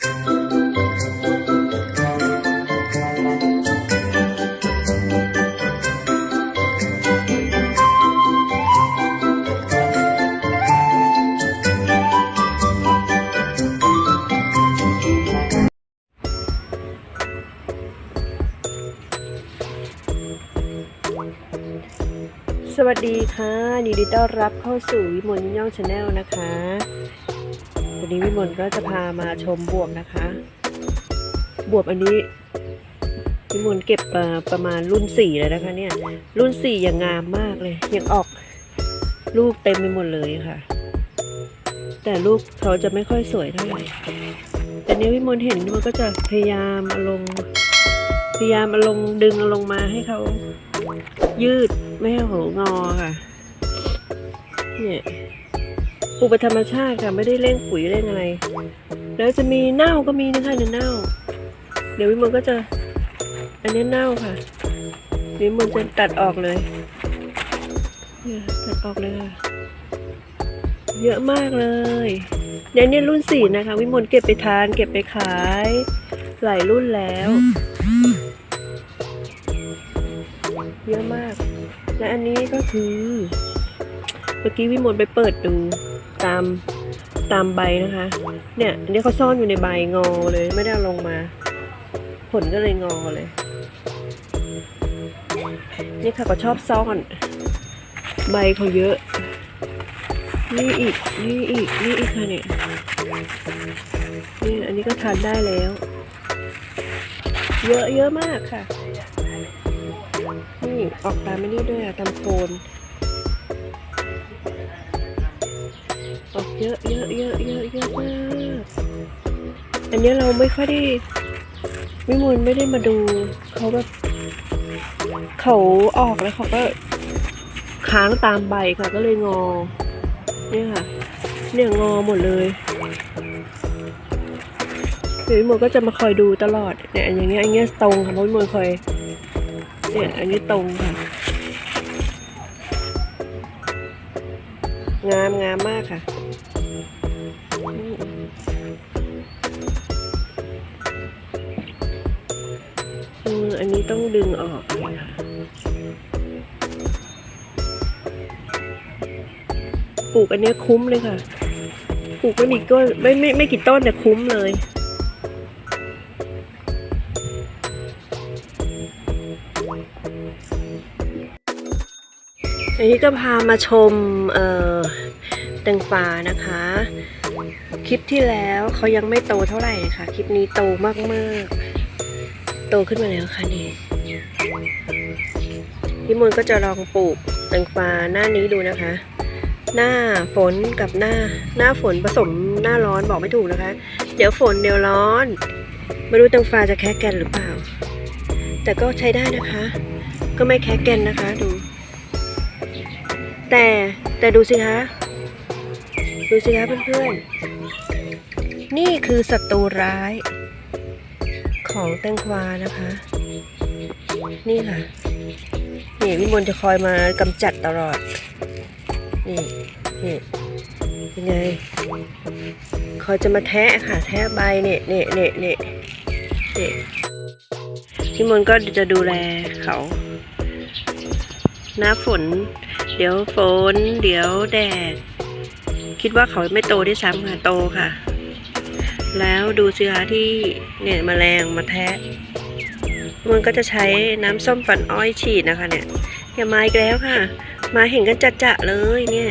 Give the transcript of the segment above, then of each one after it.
สวัสดีค่ะยินดีต้อนรับเข้าสู่วิมลยิ่งย่องชาแนลนะคะ วันนี้วิมลก็จะพามาชมบวบนะคะ บวบอันนี้วิมลเก็บประมาณรุ่นสี่เลยนะคะ เนี่ย รุ่นสี่ยังงามมากเลย ยังออกลูกเต็มไปหมดเลยค่ะ แต่ลูกเขาจะไม่ค่อยสวยเท่าไหร่แต่เนี้ยวิมลเห็นมันก็จะพยายามเอาลง พยายามเอาลงดึงเอาลงมาให้เขายืดไม่ให้หงอค่ะ เนี่ย ปลูกเป็นธรรมชาติค่ะไม่ได้เร่งปุ๋ยเร่งอะไร แล้วจะมีเน่าก็มีนะคะเนี่ยเน่า เดี๋ยววิมลก็จะ อันนี้เน่าค่ะวิมลจะตัดออกเลยเนี่ยตัดออกเลยค่ะเยอะมากเลยเนี่ยเนี่ยรุ่นสี่นะคะ วิมลเก็บไปทาน เก็บไปขายหลายรุ่นแล้ว เยอะมาก และอันนี้ก็คือ เมื่อกี้วิมลไปเปิดดู ตามตามใบนะคะ เนี่ยอันนี้เขาซ่อนอยู่ในใบงอเลยไม่ได้ลงมา ผลก็เลยงอเลย นี่ค่ะก็ชอบซ่อน ใบเขาเยอะ นี่อีกนี่อีกนี่อีกค่ะเนี่ยนี่อันนี้ก็ทานได้แล้ว เยอะเยอะมากค่ะนี่ออกตามไม่นี่ด้วยอะตามโคน ออกเยอะเยอะเยอะเยอะเยอะมากอันนี้เราไม่ค่อยได้วิมลไม่ได้มาดูเขาแบบเขาออกแล้วเขาก็ค้างตามใบค่ะ ก็เลยงอ เนี่ยค่ะ เนี่ยงอหมดเลยเดี๋ยววิมลก็จะมาคอยดูตลอดเนี่ยอย่างเงี้ยอันเงี้ยตรงค่ะเพราะวิมลคอยเนี่ยอันนี้ตรงค่ะงามงามมากค่ะ ต้องดึงออกเลยค่ะปลูกอันนี้คุ้มเลยค่ะ ปลูกไม่มีก็ไม่ไม่ไม่กี่ต้นแต่คุ้มเลยอันนี้ก็พามาชมเอ่อแตงฟ้านะคะ คลิปที่แล้วเขายังไม่โตเท่าไหร่ค่ะ คลิปนี้โตมากๆ โตขึ้นมาแล้วค่ะนี่พี่มนก็จะลองปลูกแตงฟ้าหน้านี้ดูนะคะ หน้าฝนกับหน้าหน้าฝนผสมหน้าร้อนบอกไม่ถูกนะคะ เดี๋ยวฝนเดี๋ยวร้อน ไม่รู้แตงฟ้าจะแคะแกนหรือเปล่า แต่ก็ใช้ได้นะคะ ก็ไม่แคะแกนนะคะดู แต่แต่ดูสิคะดูสิคะเพื่อนๆนี่คือศัตรูร้าย ของแตงกวานะคะ นี่ค่ะ นี่วิมลจะคอยมากำจัดตลอด นี่นี่ยังไงคอยจะมาแทะค่ะ แทะใบเนี่ยเนี่ยเนี่ยเนี่ยเนี่ยวิมลก็จะดูแลเขา หน้าฝน เดี๋ยวฝน เดี๋ยวแดด คิดว่าเขาไม่โตได้ซ้ำค่ะ โตค่ะ แล้วดูสิคะที่เนี่ยมแมลงมาแทะมันก็จะใช้น้ำส้มฝันอ้อยฉีดนะคะ เนี่ยอย่ามาอีกแล้วค่ะ มาเห็นกันจะจะเลยเนี่ย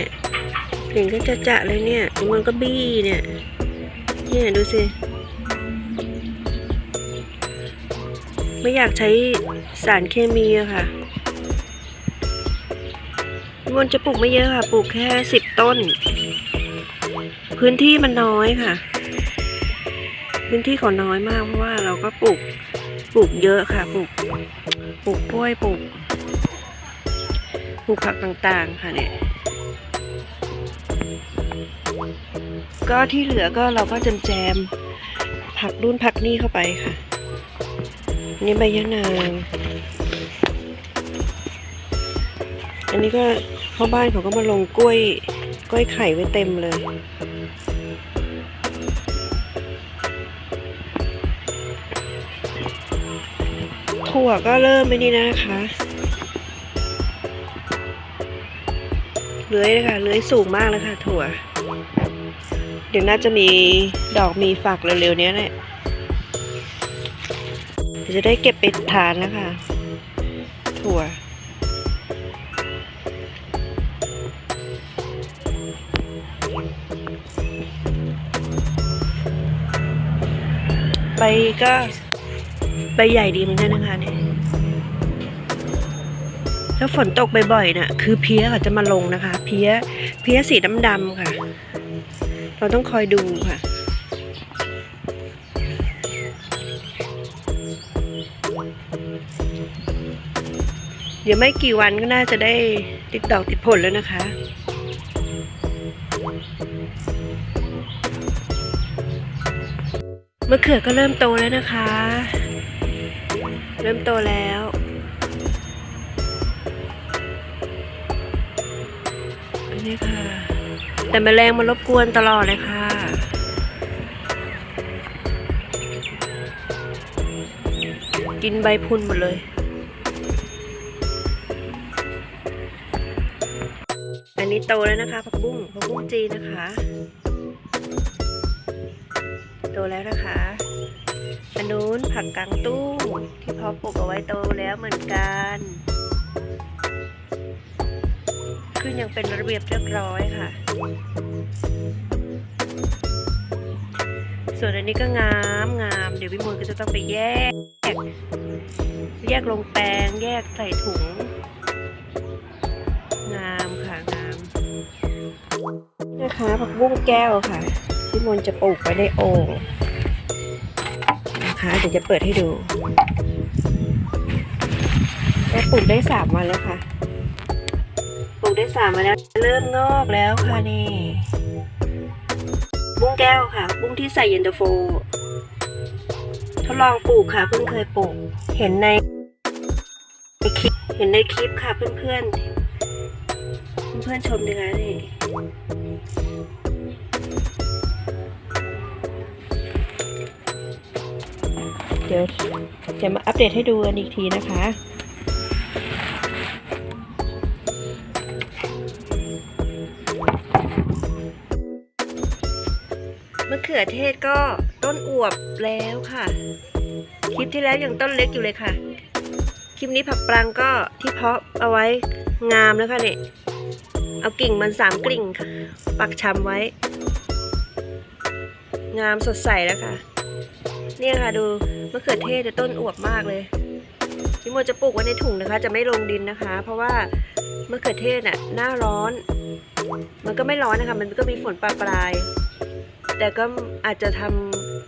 เห็นกันจะจะเลยเนี่ยมันก็บี้เนี่ยเนี่ยดูสิไม่อยากใช้สารเคมีอะค่ะมนจะปลูกไม่เยอะค่ะ ปลูกแค่สิบต้น พื้นที่มันน้อยค่ะ พื้นที่เขาน้อยมากเพราะว่าเราก็ปลูกปลูกเยอะค่ะปลูกปลูกกล้วยปลูกปลูกผักต่างๆค่ะเนี่ยก็ที่เหลือก็เราก็จำแจมผักรุ่นผักนี่เข้าไปค่ะ นี่ใบยะนางอันนี้ก็พ่อบ้านเขาก็มาลงกล้วยกล้วยไข่ไว้เต็มเลย ถั่วก็เริ่มไม่นี่นะคะเลื้อยเลยค่ะเลื้อยสูงมากแล้วค่ะ ถั่ว เดี๋ยวน่าจะมีดอกมีฝักเร็วๆเนี้ยแหละจะได้เก็บไปทานแล้วค่ะถั่วใบก็ ใบใหญ่ดีเหมือนกันนะคะเนี่ยถ้าฝนตกบ่อยๆน่ะคือเพี้ยเขาจะมาลงนะคะ เพี้ยเพี้ยสีดำๆค่ะ เราต้องคอยดูค่ะเดี๋ยวไม่กี่วันก็น่าจะได้ติดดอกติดผลแล้วนะคะ มะเขือก็เริ่มโตแล้วนะคะ เริ่มโตแล้วอันนี้ค่ะ แต่แมลงมันรบกวนตลอดเลยค่ะ กินใบพุนหมดเลยอันนี้โตแล้วนะคะผักบุ้งผักบุ้งจีนนะคะ โตแล้วนะคะ นู้นผักกางตู้ที่เพอปลูกเอาไว้โตแล้วเหมือนกัน ขึ้นยังเป็นระเบียบเรียบร้อยค่ะ ส่วนอันนี้ก็งามงาม เดี๋ยวพี่มนก็จะต้องไปแยก แยกลงแปลง แยกใส่ถุง งามค่ะงาม นะคะผักบุ้งแก้วค่ะ พี่มนจะปลูกไว้ในโอ่ง นะคะ เดี๋ยวจะเปิดให้ดูก็ปลูกได้สามวันแล้วค่ะ ปลูกได้สามวันแล้ว เริ่มงอกแล้วค่ะนี่ บุ้งแก้วค่ะ บุ้งที่ใส่เย็นตาโฟ ทดลองปลูกค่ะ เพิ่งเคยปลูก เห็นในในคลิป เห็นในคลิปค่ะเพื่อนเพื่อนๆเพื่อนๆชมดีคะนี่ เดี๋ยวจะมาอัปเดตให้ดูกันอีกทีนะคะมะเขือเทศก็ต้นอวบแล้วค่ะ คลิปที่แล้วยังต้นเล็กอยู่เลยค่ะ คลิปนี้ผักปรังก็ที่เพาะเอาไว้งามแล้วค่ะเนี่ยเอากิ่งมันสามกิ่งค่ะ ปักชำไว้ งามสดใสแล้วค่ะ เนี่ยค่ะดูมะเขือเทศจะต้นอวบมากเลยพี่โมจะปลูกไว้ในถุงนะคะ จะไม่ลงดินนะคะ เพราะว่ามะเขือเทศน่ะหน้าร้อน มันก็ไม่ร้อนนะคะ มันก็มีฝนปลาปลาย แต่ก็อาจจะท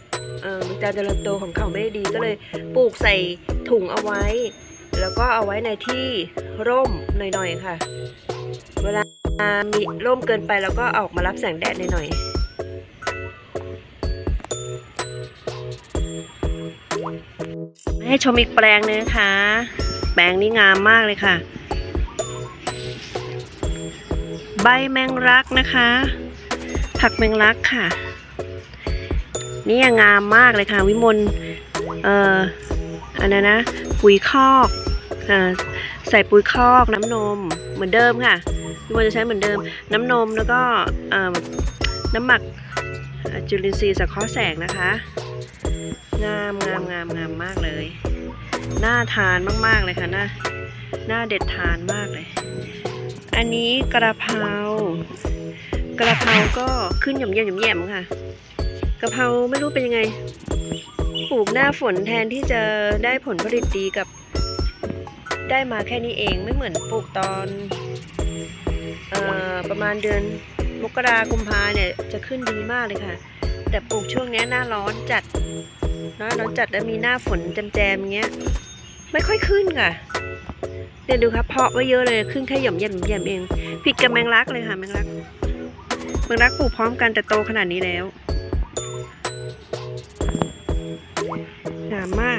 ำการเจริญโตของเขาไม่ได้ดีก็เลยปลูกใส่ถุงเอาไว้ แล้วก็เอาไว้ในที่ร่มหน่อยๆค่ะ เวลามีร่มเกินไปแล้วก็ออกมารับแสงแดดหน่อยๆ ให้ชมอีกแปลงหนึงนะคะ แปลงนี้งามมากเลยค่ะ ใบแมงลักนะคะ ผักแมงลักค่ะ นี่งามมากเลยค่ะ วิมลเอ่ออันนั้นนะ ปุ๋ยคอกอ่าใส่ปุ๋ยคอกน้ำนมเหมือนเดิมค่ะวิมลจะใช้เหมือนเดิม น้ำนมแล้วก็อ่อน้ำหมักจุลินทรีย์สังเคราะห์แสงนะคะ งามงามงามงามมากเลย น่าทานมากๆเลยค่ะน่าน่าเด็ดทานมากเลย อันนี้กระเพรากระเพราก็ขึ้นหย่อมแย่มหย่อมแย่มค่ะกระเพราไม่รู้เป็นยังไงปลูกหน้าฝนแทนที่จะได้ผลผลิตดีกับ ได้มาแค่นี้เองไม่เหมือนปลูกตอนเอ่อประมาณเดือนมกรากุมภาเนี่ยจะขึ้นดีมากเลยค่ะ แต่ปลูกช่วงนี้หน้าร้อนจัด หน้าร้อนจัดแล้วมีหน้าฝนแจมๆอย่างเงี้ย ไม่ค่อยขึ้นค่ะเนี่ยดูครับเพาะไว้เยอะเลยขึ้นแค่หย่อมแย่มหย่อมเอง ผิดกับแมงลักเลยค่ะแมงลักแมงลักปลูกพร้อมกันแต่โตขนาดนี้แล้วงามมาก